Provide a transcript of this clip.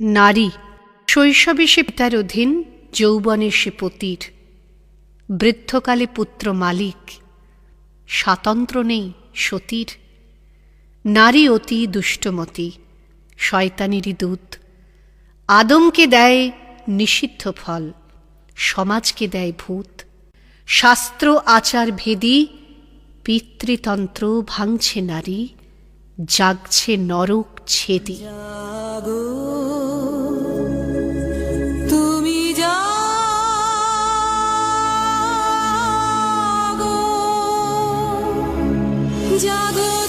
নারী, শৈশবে সে পিতার অধীন, যৌবনে সে পতির। বৃদ্ধকালে পুত্র মালিক, স্বাতন্ত্র নেই সতীর। নারী অতি দুষ্টমতি শয়তানেরই দূত। আদমকে দেয় নিষিদ্ধ ফল, সমাজকে দেয় ভূত। শাস্ত্র, আচার, ভেদি, পিতৃতন্ত্র ভাঙছে নারী, জাগছে নরক ছেদি। 家的